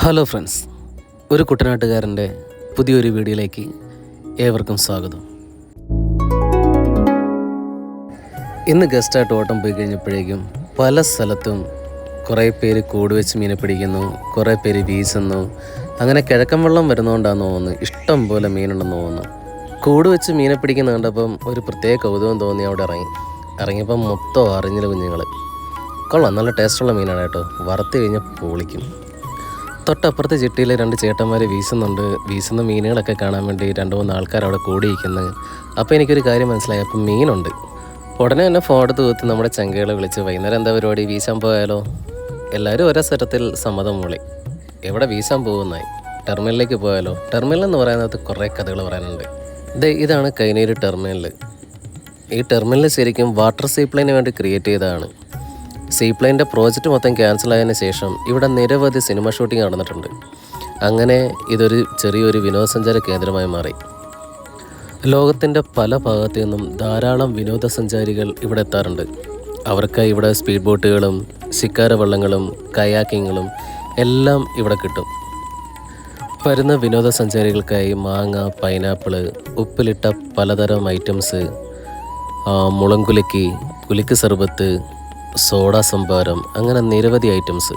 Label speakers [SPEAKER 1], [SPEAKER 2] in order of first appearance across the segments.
[SPEAKER 1] Hello friends ഒരു കുട്ടനാട്ടുകാരന്റെ പുതിയൊരു വീഡിയോയിലേക്ക് ഏവർക്കും സ്വാഗതം. ഇന്ന് ഗസ്റ്റായിട്ട് ഓട്ടം പോയി കഴിഞ്ഞപ്പോഴേക്കും പല സ്ഥലത്തും കുറേ പേര് കൂട് വെച്ച് മീനെ പിടിക്കുന്നു കുറേ പേര് വീശുന്നു. അങ്ങനെ കിഴക്കൻ വെള്ളം വരുന്നതുകൊണ്ടാണെന്ന് തോന്നുന്നു ഇഷ്ടം പോലെ മീനുണ്ടെന്ന് തോന്നുന്നു. കൂട് വെച്ച് മീനെ പിടിക്കുന്ന കണ്ടപ്പം ഒരു പ്രത്യേക കൗതുകം തോന്നി അവിടെ ഇറങ്ങി. ഇറങ്ങിയപ്പം മൊത്തം അറിഞ്ഞില്ല കുഞ്ഞുങ്ങൾ കൊള്ളാം നല്ല ടേസ്റ്റുള്ള മീനാണ് കേട്ടോ. വറുത്ത് കഴിഞ്ഞാൽ പൊളിക്കും. തൊട്ടപ്പുറത്തെ ചിട്ടിയിൽ രണ്ട് ചേട്ടന്മാർ വീശുന്നുണ്ട്. വീശുന്ന മീനുകളൊക്കെ കാണാൻ വേണ്ടി രണ്ട് മൂന്ന് ആൾക്കാർ അവിടെ കൂടിയിരിക്കുന്നത് അപ്പോൾ എനിക്കൊരു കാര്യം മനസ്സിലായി. അപ്പം മീനുണ്ട്. ഉടനെ തന്നെ ഫോൺ എടുത്ത് കൂത്തി നമ്മുടെ ചങ്കകളെ വിളിച്ച് വൈകുന്നേരം എന്താ പരിപാടി? വീശാൻ പോയാലോ? എല്ലാവരും ഒരേ സ്ഥലത്തിൽ സമ്മതം മൂളി. എവിടെ വീശാൻ പോകുന്നായി ടെർമിനലിലേക്ക് പോയാലോ? ടെർമിനൽ എന്ന് പറയുന്നത് കുറേ കഥകൾ പറയാനുണ്ട്. ഇത് ഇതാണ് കൈനീര് ടെർമിനൽ ഈ ടെർമിനൽ ശരിക്കും വാട്ടർ സീപ്ലൈന് വേണ്ടി ക്രിയേറ്റ് ചെയ്തതാണ്. സീപ്ലൈന്റെ പ്രോജക്റ്റ് മൊത്തം ക്യാൻസൽ ആയതിനു ശേഷം ഇവിടെ നിരവധി സിനിമ ഷൂട്ടിംഗ് നടന്നിട്ടുണ്ട്. അങ്ങനെ ഇതൊരു ചെറിയൊരു വിനോദസഞ്ചാര കേന്ദ്രമായി മാറി. ലോകത്തിന്റെ പല ഭാഗത്തു നിന്നും ധാരാളം വിനോദസഞ്ചാരികൾ ഇവിടെ എത്താറുണ്ട്. അവർക്ക് ഇവിടെ സ്പീഡ് ബോട്ടുകളും ശിക്കാര വള്ളങ്ങളും കയാക്കിങ്ങുകളും എല്ലാം ഇവിടെ കിട്ടും. വരുന്ന വിനോദസഞ്ചാരികൾക്കായി മാങ്ങ പൈനാപ്പിൾ ഉപ്പിലിട്ട പലതരം ഐറ്റംസ് മുളങ്കുലക്കി കുലുക്ക് സർബത്ത് സോഡ സംഭാരം അങ്ങനെ നിരവധി ഐറ്റംസ്.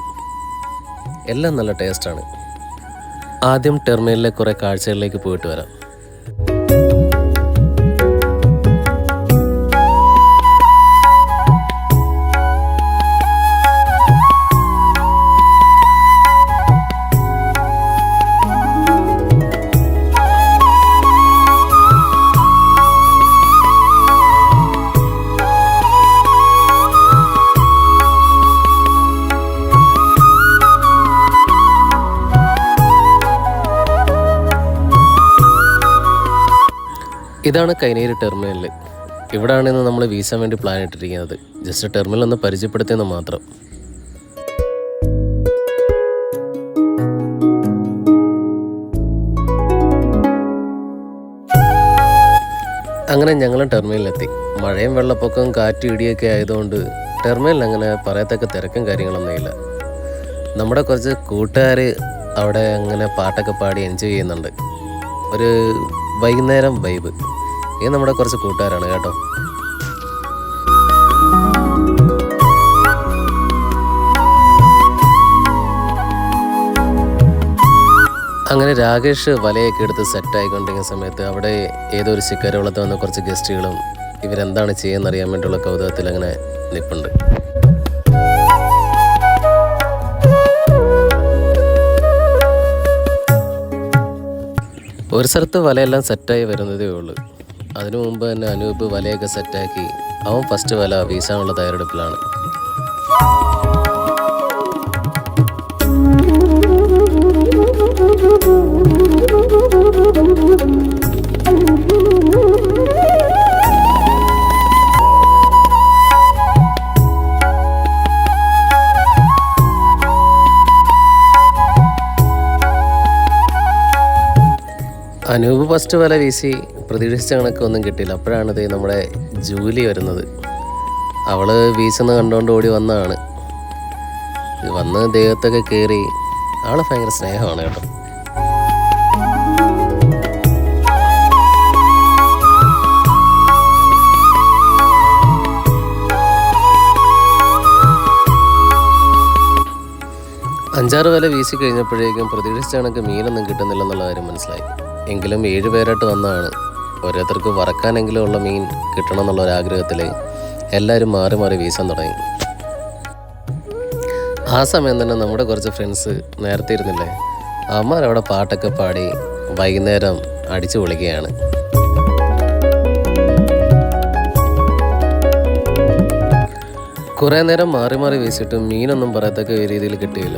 [SPEAKER 1] എല്ലാം നല്ല ടേസ്റ്റാണ്. ആദ്യം ടെർമിനലിലെ കുറേ കാഴ്ചകളിലേക്ക് പോയിട്ട് വരാം. ഇതാണ് കൈനീര് ടെർമിനൽ ഇവിടാണ് ഇന്ന് നമ്മൾ വീസാൻ വേണ്ടി പ്ലാൻ ഇട്ടിരിക്കുന്നത്. ജസ്റ്റ് ടെർമിനൽ ഒന്ന് പരിചയപ്പെടുത്തിയെന്ന് മാത്രം. അങ്ങനെ ഞങ്ങളും ടെർമിനലിലെത്തി. മഴയും വെള്ളപ്പൊക്കവും കാറ്റ് ഇടിയൊക്കെ ആയതുകൊണ്ട് ടെർമിനലിൽ അങ്ങനെ പറയത്തക്ക തിരക്കും കാര്യങ്ങളൊന്നുമില്ല നമ്മുടെ കുറച്ച് കൂട്ടുകാർ അവിടെ അങ്ങനെ പാട്ടൊക്കെ പാടി എൻജോയ് ചെയ്യുന്നുണ്ട്. ഒരു വൈകുന്നേരം വൈബ്. ഇത് നമ്മുടെ കുറച്ച് കൂട്ടുകാരാണ് കേട്ടോ. അങ്ങനെ രാകേഷ് വലയൊക്കെ എടുത്ത് സെറ്റ് ആയിക്കൊണ്ടിരിക്കുന്ന സമയത്ത് അവിടെ ഏതോ ഒരു ശിക്കാരവളത്ത് വന്ന കുറച്ച് ഗസ്റ്റുകളും ഇവരെന്താണ് ചെയ്യുന്നറിയാൻ വേണ്ടിയുള്ള കൗതുകത്തിൽ അങ്ങനെ നിൽപ്പുണ്ട് ഒരു സ്ഥലത്ത് വലയെല്ലാം സെറ്റായി വരുന്നതേ ഉള്ളൂ. അതിനു മുമ്പ് തന്നെ അനൂപ് വലയൊക്കെ സെറ്റാക്കി അവൻ ഫസ്റ്റ് വല വീശാനുള്ള തയ്യാറെടുപ്പിലാണ്. അനൂപ് ഫസ്റ്റ് വല വീശി പ്രതീക്ഷിച്ച കണക്കൊന്നും കിട്ടിയില്ല. ഇത് നമ്മുടെ ജൂലി വരുന്നത്. അവൾ വീശുന്ന കണ്ടുകൊണ്ട് ഓടി വന്നതാണ്. വന്ന് ദൈവത്തൊക്കെ കയറി ആൾ ഭയങ്കര സ്നേഹമാണ് കേട്ടോ. അഞ്ചാറ് വല വീശി കഴിഞ്ഞപ്പോഴേക്കും പ്രതീക്ഷിച്ച കണക്ക് മീനൊന്നും കിട്ടുന്നില്ലെന്നുള്ള കാര്യം മനസ്സിലായി. എങ്കിലും ഏഴ് പേരായിട്ട് വന്നതാണ്. ഓരോരുത്തർക്ക് വറക്കാനെങ്കിലും ഉള്ള മീൻ കിട്ടണം എന്നുള്ള ഒരാഗ്രഹത്തിൽ എല്ലാവരും മാറി മാറി വീശാൻ തുടങ്ങി. ആ സമയം തന്നെ നമ്മുടെ കുറച്ച് ഫ്രണ്ട്സ് നേരത്തെ ഇരുന്നില്ലേ? അമ്മമാരവിടെ പാട്ടൊക്കെ പാടി വൈകുന്നേരം അടിച്ചു പൊളിക്കുകയാണ്. കുറേ നേരം മാറി മാറി വീശിട്ട് മീനൊന്നും പറയത്തക്ക രീതിയിൽ കിട്ടിയില്ല.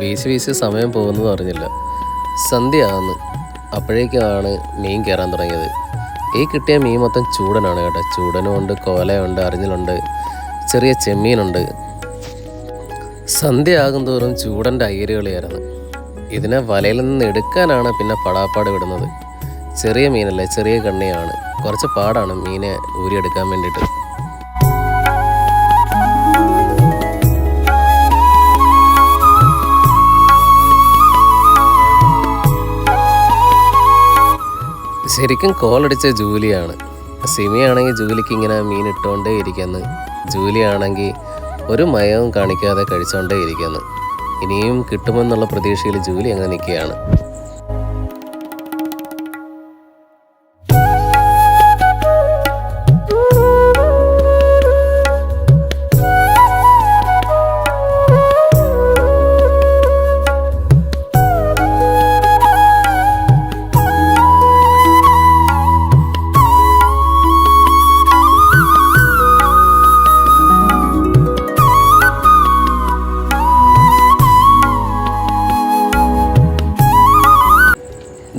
[SPEAKER 1] വീശി വീശി സമയം പോകുന്നത് അറിഞ്ഞില്ല. സന്ധ്യ ആകുന്നു അപ്പോഴേക്കാണ് മീൻ കയറാൻ തുടങ്ങിയത്. ഈ കിട്ടിയ മീൻ മൊത്തം ചൂടനാണ് കേട്ടോ. ചൂടനുമുണ്ട് കോലയുണ്ട് അറിഞ്ഞിലുണ്ട് ചെറിയ ചെമ്മീനുണ്ട്. സന്ധ്യ ആകും തോറും ചൂടന്റെ അയ്യരുകളിയായിരുന്നു ഇതിനെ വലയിൽ നിന്ന് എടുക്കാനാണ് പിന്നെ പടാപ്പാട് വിടുന്നത്. ചെറിയ മീനല്ലേ ചെറിയ കണ്ണിയാണ്. കുറച്ച് പാടാണ് മീനെ ഊരിയെടുക്കാൻ വേണ്ടിയിട്ട്. ശരിക്കും കോളടിച്ച ജൂലിയാണ്. സിമിയാണെങ്കിൽ ജൂലിക്ക് ഇങ്ങനെ മീൻ ഇട്ടുകൊണ്ടേ ഇരിക്കുന്നു. ജൂലിയാണെങ്കിൽ ഒരു മയവും കാണിക്കാതെ കഴിച്ചുകൊണ്ടേ ഇരിക്കുന്നു. ഇനിയും കിട്ടുമെന്നുള്ള പ്രതീക്ഷയിൽ ജൂലി അങ്ങനെ നിൽക്കുകയാണ്.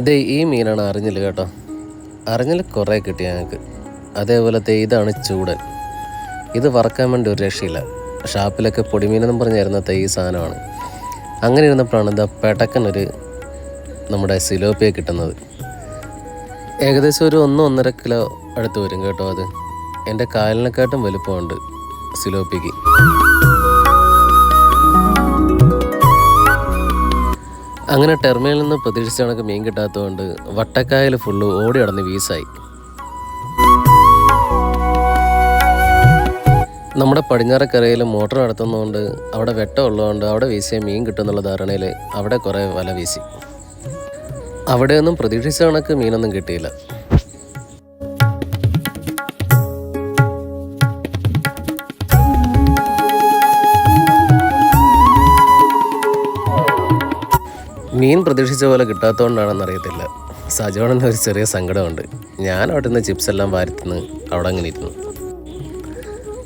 [SPEAKER 1] ദേ ഈ മീനാണ് അറിഞ്ഞില്ല കേട്ടോ. അറിഞ്ഞിൽ കുറേ കിട്ടി ഞങ്ങൾക്ക് അതേപോലത്തെ ഇതാണ് ചൂടൻ. ഇത് വറക്കാൻ വേണ്ടി ഒരു രക്ഷയില്ല. ഷാപ്പിലൊക്കെ പൊടിമീനെന്നും പറഞ്ഞിരുന്നത്തെ ഈ സാധനമാണ്. അങ്ങനെ ഇരുന്നപ്പോഴാണ് എന്താ പെടക്കനൊരു നമ്മുടെ സിലോപ്പിയെ കിട്ടുന്നത്. ഏകദേശം ഒരു ഒന്ന് ഒന്നര കിലോ അടുത്ത് വരും കേട്ടോ അത്. എന്റെ കാലിനെക്കാട്ടും വലുപ്പമുണ്ട് സിലോപ്പിക്ക്. അങ്ങനെ ടെർമിനലിൽ നിന്ന് പ്രതീക്ഷിച്ച കണക്ക് മീൻ കിട്ടാത്തതുകൊണ്ട് വട്ടക്കായൽ ഫുള്ള് ഓടി നടന്ന് വീസായി നമ്മുടെ പടിഞ്ഞാറക്കരയിൽ മോട്ടർ നടത്തുന്നതുകൊണ്ട് അവിടെ വെട്ടം ഉള്ളതുകൊണ്ട് അവിടെ വീശിയ മീൻ കിട്ടുമെന്നുള്ള ധാരണയിൽ അവിടെ കുറേ വല വീശി. അവിടെയൊന്നും പ്രതീക്ഷിച്ച കണക്ക് മീനൊന്നും കിട്ടിയില്ല. മീൻ പ്രതീക്ഷിച്ച പോലെ കിട്ടാത്തതുകൊണ്ടാണെന്ന് അറിയത്തില്ല. സജോണിന് ഒരു ചെറിയ സങ്കടമുണ്ട്. ഞാൻ അവിടെ നിന്ന് ചിപ്സ് എല്ലാം വാരത്തുനിന്ന് അവിടെ അങ്ങനെ ഇരുന്നു.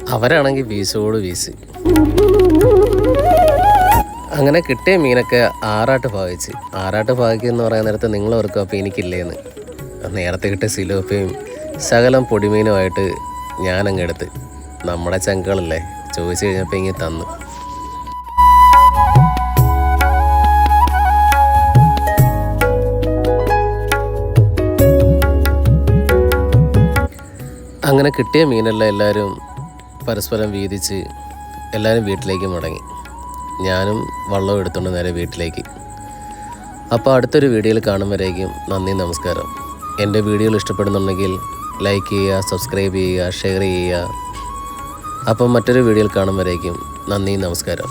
[SPEAKER 1] അവരാണെങ്കിൽ വീശോട് വീശി. അങ്ങനെ കിട്ടിയ മീനൊക്കെ ആറാട്ട് ഭാഗിച്ച് ആറാട്ട് ഭാവിക്കുക എന്ന് പറയാൻ നേരത്തെ നിങ്ങൾ ഓർക്കും അപ്പോൾ എനിക്കില്ലേന്ന്. നേരത്തെ കിട്ടിയ സിലോപ്പയും ശകലം പൊടിമീനുമായിട്ട് ഞാനങ്ങ് എടുത്ത്. നമ്മുടെ ചങ്കളല്ലേ? ചോദിച്ചു കഴിഞ്ഞപ്പോൾ ഇങ്ങനെ തന്നു. അങ്ങനെ കിട്ടിയ മീനെല്ലാം എല്ലാവരും പരസ്പരം വീതിച്ച് എല്ലാവരും വീട്ടിലേക്ക് മടങ്ങി. ഞാനും വള്ളം എടുത്തുകൊണ്ട് നേരെ വീട്ടിലേക്ക്. അപ്പോൾ അടുത്തൊരു വീഡിയോയിൽ കാണും വരേക്കും നന്ദി നമസ്കാരം. എന്റെ വീഡിയോകൾ ഇഷ്ടപ്പെടുന്നുണ്ടെങ്കിൽ ലൈക്ക് ചെയ്യുക സബ്സ്ക്രൈബ് ചെയ്യുക ഷെയർ ചെയ്യുക. അപ്പം മറ്റൊരു വീഡിയോയിൽ കാണും വരേക്കും നന്ദി നമസ്കാരം.